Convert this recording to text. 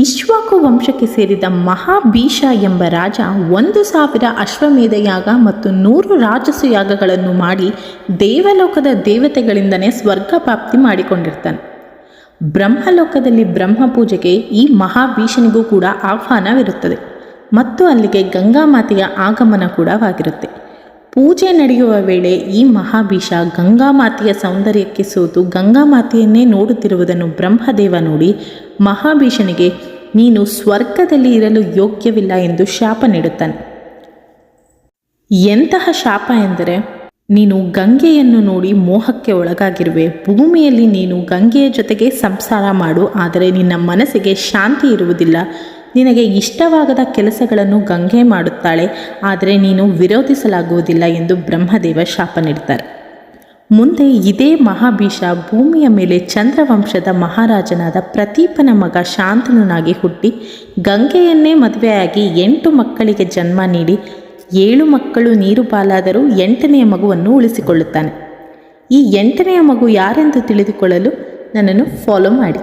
ಇಶ್ವಾಕು ವಂಶಕ್ಕೆ ಸೇರಿದ ಮಹಾಭೀಷ ಎಂಬ ರಾಜ ಒಂದು ಸಾವಿರ ಅಶ್ವಮೇಧ ಯಾಗ ಮತ್ತು ನೂರು ರಾಜಸು ಯಾಗಗಳನ್ನು ಮಾಡಿ ದೇವಲೋಕದ ದೇವತೆಗಳಿಂದನೇ ಸ್ವರ್ಗ ಪ್ರಾಪ್ತಿ ಮಾಡಿಕೊಂಡಿರ್ತಾನೆ. ಬ್ರಹ್ಮಲೋಕದಲ್ಲಿ ಬ್ರಹ್ಮ ಪೂಜೆಗೆ ಈ ಮಹಾಭೀಷನಿಗೂ ಕೂಡ ಆಹ್ವಾನವಿರುತ್ತದೆ. ಮತ್ತು ಅಲ್ಲಿಗೆ ಗಂಗಾ ಮಾತೆಯ ಆಗಮನ ಕೂಡವಾಗಿರುತ್ತೆ. ಪೂಜೆ ನಡೆಯುವ ವೇಳೆ ಈ ಮಹಾಭೀಷ ಗಂಗಾಮಾತೆಯ ಸೌಂದರ್ಯಕ್ಕೆ ಸೋತು ಗಂಗಾ ಮಾತೆಯನ್ನೇ ನೋಡುತ್ತಿರುವುದನ್ನು ಬ್ರಹ್ಮದೇವ ನೋಡಿ ಮಹಾಭೀಷನಿಗೆ ನೀನು ಸ್ವರ್ಗದಲ್ಲಿ ಇರಲು ಯೋಗ್ಯವಿಲ್ಲ ಎಂದು ಶಾಪ ನೀಡುತ್ತಾನೆ. ಎಂತಹ ಶಾಪ ಎಂದರೆ, ನೀನು ಗಂಗೆಯನ್ನು ನೋಡಿ ಮೋಹಕ್ಕೆ ಒಳಗಾಗಿರುವೆ. ಭೂಮಿಯಲ್ಲಿ ನೀನು ಗಂಗೆಯ ಜೊತೆಗೆ ಸಂಸಾರ ಮಾಡು, ಆದರೆ ನಿನ್ನ ಮನಸ್ಸಿಗೆ ಶಾಂತಿ ಇರುವುದಿಲ್ಲ. ನಿನಗೆ ಇಷ್ಟವಾಗದ ಕೆಲಸಗಳನ್ನು ಗಂಗೆ ಮಾಡುತ್ತಾಳೆ, ಆದರೆ ನೀನು ವಿರೋಧಿಸಲಾಗುವುದಿಲ್ಲ ಎಂದು ಬ್ರಹ್ಮದೇವ ಶಾಪ ನೀಡ್ತಾರೆ ಮುಂದೆ ಇದೇ ಮಹಾಭೀಷ ಭೂಮಿಯ ಮೇಲೆ ಚಂದ್ರವಂಶದ ಮಹಾರಾಜನಾದ ಪ್ರತೀಪನ ಮಗ ಶಾಂತನುನಾಗಿ ಹುಟ್ಟಿ ಗಂಗೆಯನ್ನೇ ಮದುವೆಯಾಗಿ ಎಂಟು ಮಕ್ಕಳಿಗೆ ಜನ್ಮ ನೀಡಿ ಏಳು ಮಕ್ಕಳು ನೀರು ಪಾಲಾದರೂ ಎಂಟನೆಯ ಮಗುವನ್ನು ಉಳಿಸಿಕೊಳ್ಳುತ್ತಾನೆ. ಈ ಎಂಟನೆಯ ಮಗು ಯಾರೆಂದು ತಿಳಿದುಕೊಳ್ಳಲು ನನ್ನನ್ನು ಫಾಲೋ ಮಾಡಿ.